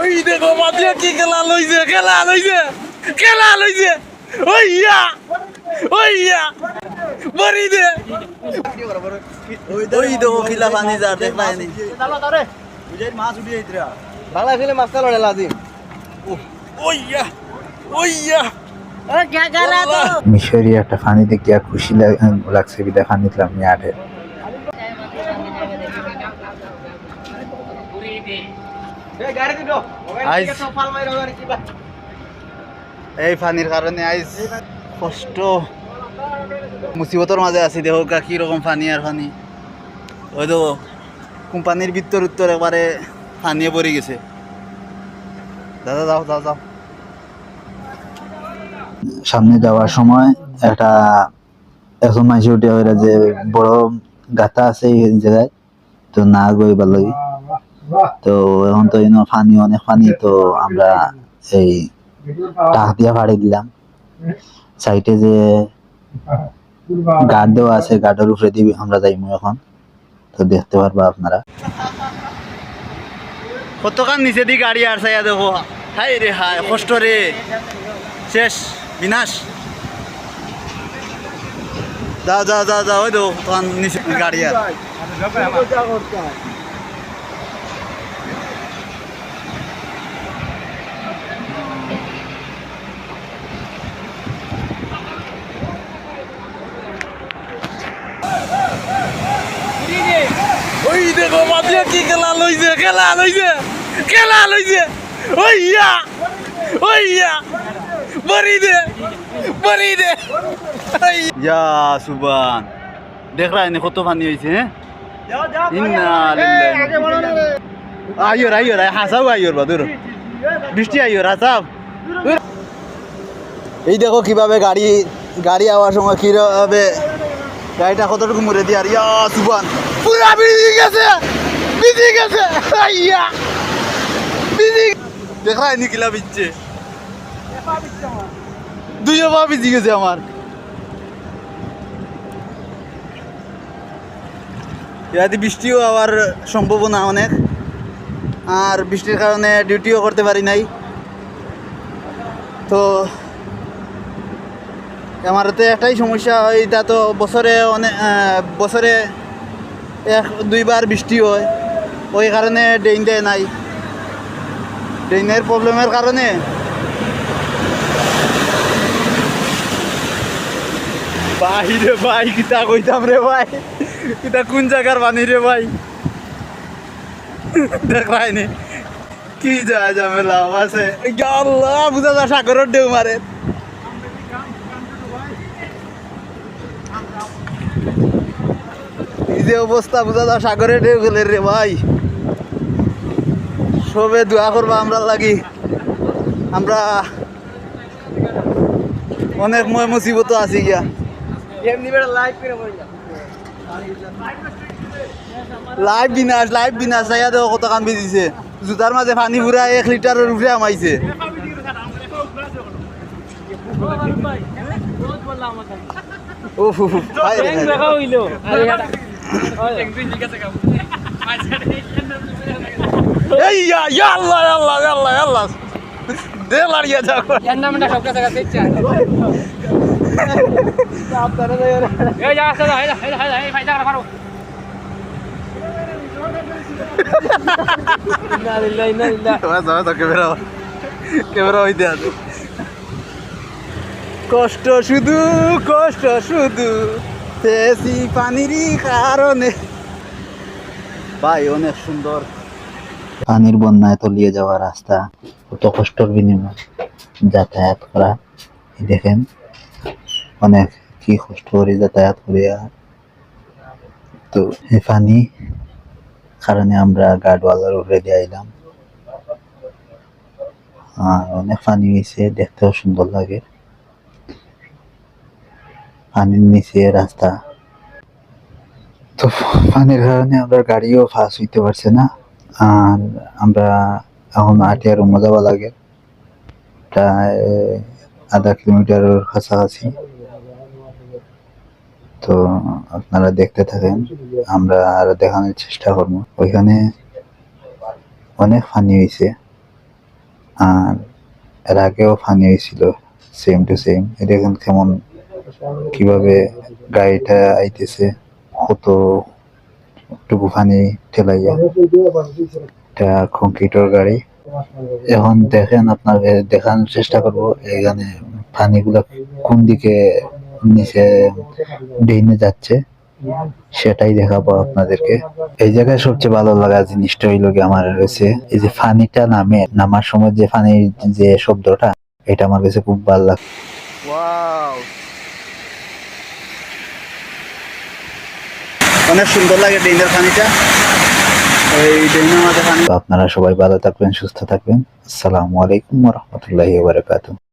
ওই দেখো মাতিয়া কি খেলা লইছে খেলা লইছে খেলা লইছে। ওই ইয়া ওই ইয়া বরি দে। ওই দেখো খিলা পানি যা দেখ পাইনি। বাংলা ফিল্মে মাছ কালো লাজিম ওই ইয়া ওই ইয়া। মিশরি একটা ফানি দেখিয়া খুশি লাগছে বিদা ফানি দিলাম গাড়ি দিল আইস। ফাল মাইরা গাড়ি কিবা এই পানির কারণে আইজ কষ্ট। মুসিবতর মাঝে আছি দেখো কা কি রকম পানি আর পানি ওই তো কোম্পানির ভিতর উত্তর একবারে পানিয়ে পড়ে গেছে। দাদা যাও যাও যাও। সামনে যাওয়ার সময় একটা এখন মাইসে উঠে যে বড় গাথা আছে এই জায়গায় তো না গইবার লাগি তো এখন তো পানি অনেক পানি তো আমরা এই টাক দিয়া ফাড়ি দিলাম। সাইডে যে গার্ড দেওয়া আছে, গার্ডের উপরে দিবি, আমরা যাইমু এখন। তো দেখতে পারবা আপনারা। কতক্ষণ নিচে দিয়ে গাড়ি আর চাইয়া দেখো। হাই রে হাই কষ্ট রে। শেষ, বিনাশ। যা যা যা যা, ওই দেখো তখন নিচে গাড়ি আর ওই দেখো মাতিয়া কি খেলা লইছে খেলা লইছে খেলা লইছে। ওই ইয়া ওই ইয়া বরি দে বরি দে। ইয়া। সুবান। দেখ রা এনে কত পানি হয়েছে হ্যাঁ? ইন্না লিল্লাহি। আইয়র আইয়র হাসাও আইয়র বাদুর বৃষ্টি আইয়র হাসাও। এই দেখো কীভাবে গাড়ি গাড়ি আওয়ার সময় কীভাবে গাড়িটা কতটুকু মুড়ে দিয়ে আর ইয়া সুবান। পুরা বিজি গেছে বিজি গেছে ইয়া বিজি দেখা নি কিলা বিচ্ছে। দুইও পা বিজি গেছে আমার। ইয়াতে বৃষ্টিও আবার সম্ভাবনা অনেক। আর বৃষ্টির কারণে ডিউটিও করতে পারি নাই। তো আমার তো একটাই সমস্যা এটা তো বছরে অনেক বছরে এক দুইবার বৃষ্টি হয়। ওই কারণে ড্রেন দেয় নাই। ড্রেনের প্রবলেমের কারণে। ভাই রে ভাই কিতা কইতাম রে ভাই? কিতা কোন জায়গার বানি রে ভাই? দেখাই নি কি যা ঝামেলা আছে আল্লাহ বুঝা যা সাগরের ঢেউ মারে। যে অবস্থা বুঝা যা সাগরে ঢেউ গেলে রে ভাই। সবে দোয়া করবা আমরা লাগি। আমরা অনেক ময় মুসিবত আছি গিয়া। এমনি বেড়া লাইভ করে বইলা লাইভ বিনাশ লাইভ বিনাশ চাইয়া দেখো কত কাম দিছে জুতার মাঝে পানি ফুরা এক লিটারের উপরে আমাইছে। উফ, উফ, ক্যামেরা হইতে আছে। কষ্ট শুধু কষ্ট শুধু। তেসি পানিরই কারণে। ভাই, অনেক সুন্দর। পানির বন্যায় তলিয়ে যাওয়া রাস্তা কত কষ্টর বিনিময় যাতায়াত করা। দেখেন, অনেক কি কষ্ট করে যাতায়াত করি। তো এই পানি কারণে আমরা গার্ডওয়ালার উপরে দিয়ে আইলাম। আর অনেক পানি হয়েছে, দেখতেও সুন্দর লাগে। পানির নিচে রাস্তা। তো পানির কারণে আমরা গাড়িও ফাঁস হইতে পারছে না। আর আমরা এখন আটিয়ার মজাবা লাগে। প্রায় আধা কিলোমিটারের কাছাকাছি। তো আপনারা দেখতে থাকেন, আমরা আরও দেখানোর চেষ্টা করব। ওইখানে অনেক ফানি হয়েছে আর এর আগেও ফানি হয়েছিল সেম টু সেম দেখেন কেমন কীভাবে গাড়িটা আইতেছে, কত টুকু ফানি ঠেলাইয়া। এটা কংক্রিটের গাড়ি। এখন দেখেন আপনাকে দেখানোর চেষ্টা করব, এখানে পানিগুলা কোন দিকে নিচে ডেইনে যাচ্ছে, সেটাই দেখাবো আপনাদেরকে। এই জায়গায় সবচেয়ে ভালো লাগা জিনিসটা হইল কি আমার হয়েছে এই যে ফানিটা নামে, নামার সময় যে ফানির যে শব্দটা, এটা আমার কাছে খুব ভালো লাগে অনেক সুন্দর লাগে ড্রেনের পানিটা। এই ড্রেনের মাঝে পানি আপনারা সবাই ভালো থাকবেন, সুস্থ থাকবেন। আসসালামু আলাইকুম রহমতুল্লাহি বারাকাতুহ।